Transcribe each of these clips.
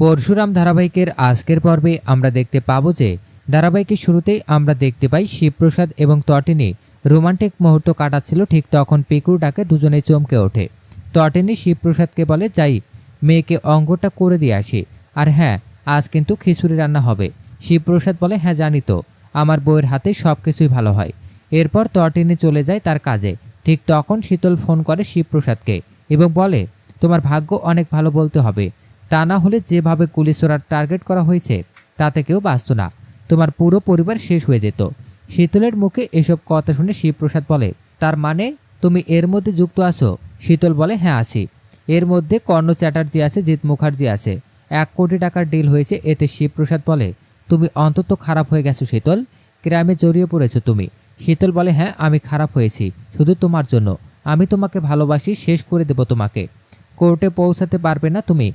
পরশুরাম ধারাবাহিকের আজকের পর্বে আমরা দেখতে পাবো যে ধারাবাহিকের শুরুতেই আমরা দেখতে পাই শিবপ্রসাদ এবং তটিনী রোমান্টিক মুহূর্ত কাটাচ্ছিল ঠিক তখন পিকুর ডাকে দুজনে চমকে ওঠে। তটিনী শিবপ্রসাদকে বলে, যাই, মেয়েকে অঙ্গটা করে দিয়ে আসি। আর হ্যাঁ আজ কিন্তু খিচুড়ি রান্না হবে। শিবপ্রসাদ বলে হ্যাঁ জানি তো, আমার বউয়ের হাতে সব কিছুই ভালো হয়। এরপর তটিনী চলে যায় তার কাজে। ঠিক তখন শীতল ফোন করে শিবপ্রসাদকে এবং বলে, তোমার ভাগ্য অনেক ভালো বলতে হবে। তা না হলে যেভাবে কুলিশোরার টার্গেট করা হয়েছে, তাতে কেউ বাঁচত না। তোমার পুরো পরিবার শেষ হয়ে যেত। শীতলের মুখে এসব কথা শুনে শিবপ্রসাদ বলে, তার মানে তুমি এর মধ্যে যুক্ত আছো? শীতল বলে হ্যাঁ আছি। এর মধ্যে কর্ণ চ্যাটার্জি আছে, জিৎ মুখার্জি আছে। এক কোটি টাকার ডিল হয়েছে, এতে শিবপ্রসাদ বলে, তুমি অন্তত খারাপ হয়ে গেছো শীতল। গ্রামে জড়িয়ে পড়েছো তুমি। শীতল বলে হ্যাঁ আমি খারাপ হয়েছি, শুধু তোমার জন্য। আমি তোমাকে ভালোবাসি, শেষ করে দেব তোমাকে। কোর্টে পৌঁছাতে পারবে না তুমি।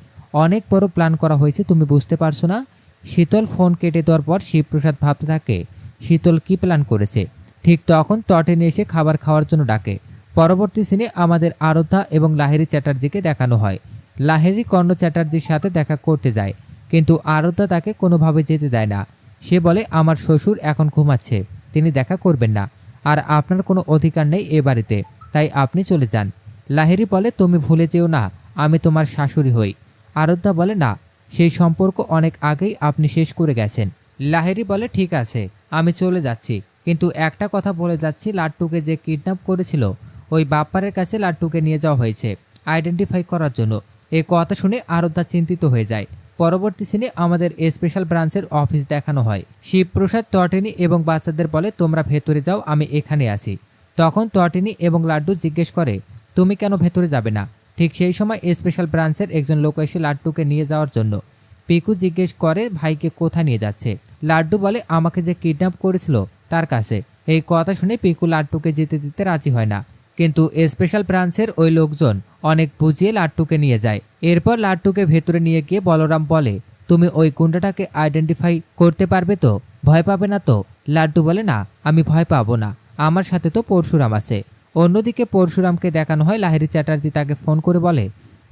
অনেক বড় প্ল্যান করা হয়েছে, তুমি বুঝতে পারছ না? শীতল ফোন কেটে দেওয়ার পর শিবপ্রসাদ ভাবতে থাকে, শীতল কি প্ল্যান করেছে? ঠিক তখন তটেনে এসে খাবার খাওয়ার জন্য ডাকে। পরবর্তী সিনে আমাদের আরোধ্যা এবং লাহেরি চ্যাটার্জিকে দেখানো হয়। লাহেরি কর্ণ চ্যাটার্জির সাথে দেখা করতে যায়, কিন্তু আরোধ্যা তাকে কোনোভাবে যেতে দেয় না। সে বলে, আমার শ্বশুর এখন ঘুমাচ্ছে, তিনি দেখা করবেন না, আর আপনার কোনো অধিকার নেই এ বাড়িতে, তাই আপনি চলে যান। লাহেরি বলে, তুমি ভুলে যেও না, আমি তোমার শাশুড়ি হই। আরোধ্যা বলে, না, সেই সম্পর্ক অনেক আগেই আপনি শেষ করে গেছেন। লাহেরি বলে, ঠিক আছে, আমি চলে যাচ্ছি। কিন্তু একটা কথা বলে যাচ্ছি, লাট্টুকে যে কিডন্যাপ করেছিল, ওই বাপ্পারের কাছে লাট্টুকে নিয়ে যাওয়া হয়েছে আইডেন্টিফাই করার জন্য। এই কথা শুনে আরোধ্যা চিন্তিত হয়ে যায়। পরবর্তী সিনে আমাদের স্পেশাল ব্রাঞ্চের অফিস দেখানো হয়। শিবপ্রসাদ তটেনি এবং বাচ্চাদের বলে, তোমরা ভেতরে যাও, আমি এখানে আসি তখন তটিনী এবং লাড্ডু জিজ্ঞেস করে, তুমি কেন ভেতরে যাবে না? ঠিক সেই সময় স্পেশাল ব্রাঞ্চের একজন লোক এসে লাড্ডুকে নিয়ে যাওয়ার জন্য। পিকু জিজ্ঞেস করে, ভাইকে কোথায় নিয়ে যাচ্ছে? লাড্ডু বলে, আমাকে যে কিডন্যাপ করেছিল তার কাছে। এই কথা শুনে পিকু লাড্ডুকে যেতে দিতে রাজি হয় না। কিন্তু স্পেশাল ব্রাঞ্চের ওই লোকজন অনেক বুঝিয়ে লাড্ডুকে নিয়ে যায়। এরপর লাড্ডুকে ভেতরে নিয়ে গিয়ে বলরাম বলে, তুমি ওই গুন্ডাটাকে আইডেন্টিফাই করতে পারবে তো? ভয় পাবে না তো? লাড্ডু বলে, না, আমি ভয় পাবো না। আমার সাথে তো পরশুরাম আছে। অন্যদিকে পরশুরামকে দেখানো হয় লাহিরি চ্যাটার্জি তাকে ফোন করে বলে,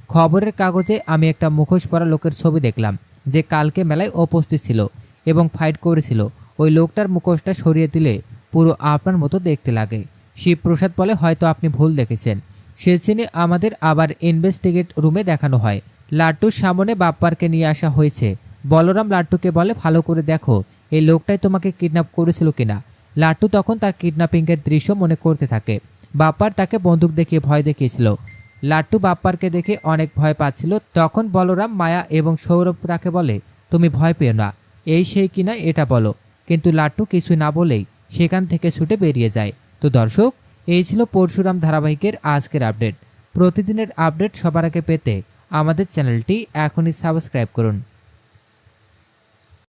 খবরের কাগজে আমি একটা মুখোশ পরা লোকের ছবি দেখলাম, যে কালকে মেলায় উপস্থিত ছিল এবং ফাইট করেছিল। ওই লোকটার মুখোশটা সরিয়ে দিলে পুরো আপনার মতো দেখতে লাগে। শিবপ্রসাদ বলে, হয়তো আপনি ভুল দেখেছেন। সে সিনে আমাদের আবার ইনভেস্টিগেট রুমে দেখানো হয়। লাট্টুর সামনে বাপ্পারকে নিয়ে আসা হয়েছে। বলরাম লাট্টুকে বলে, ভালো করে দেখো, এই লোকটাই তোমাকে কিডন্যাপ করেছিল কিনা? লাট্টু তখন তার কিডন্যাপিংয়ের দৃশ্য মনে করতে থাকে। বাপ্পার তাকে বন্দুক দেখিয়ে ভয় দেখিয়েছিল। লাট্টু বাপ্পারকে দেখে অনেক ভয় পাচ্ছিল। তখন বলরাম, মায়া এবং সৌরভ তাকে বলে, তুমি ভয় পেও না। এই সেই কিনা এটা বলো। কিন্তু লাট্টু কিছু না বলেই সেখান থেকে ছুটে বেরিয়ে যায়। তো দর্শক, এই ছিল পরশুরাম ধারাবাহিকের আজকের আপডেট। প্রতিদিনের আপডেট সবার আগে পেতে আমাদের চ্যানেলটি এখনই সাবস্ক্রাইব করুন।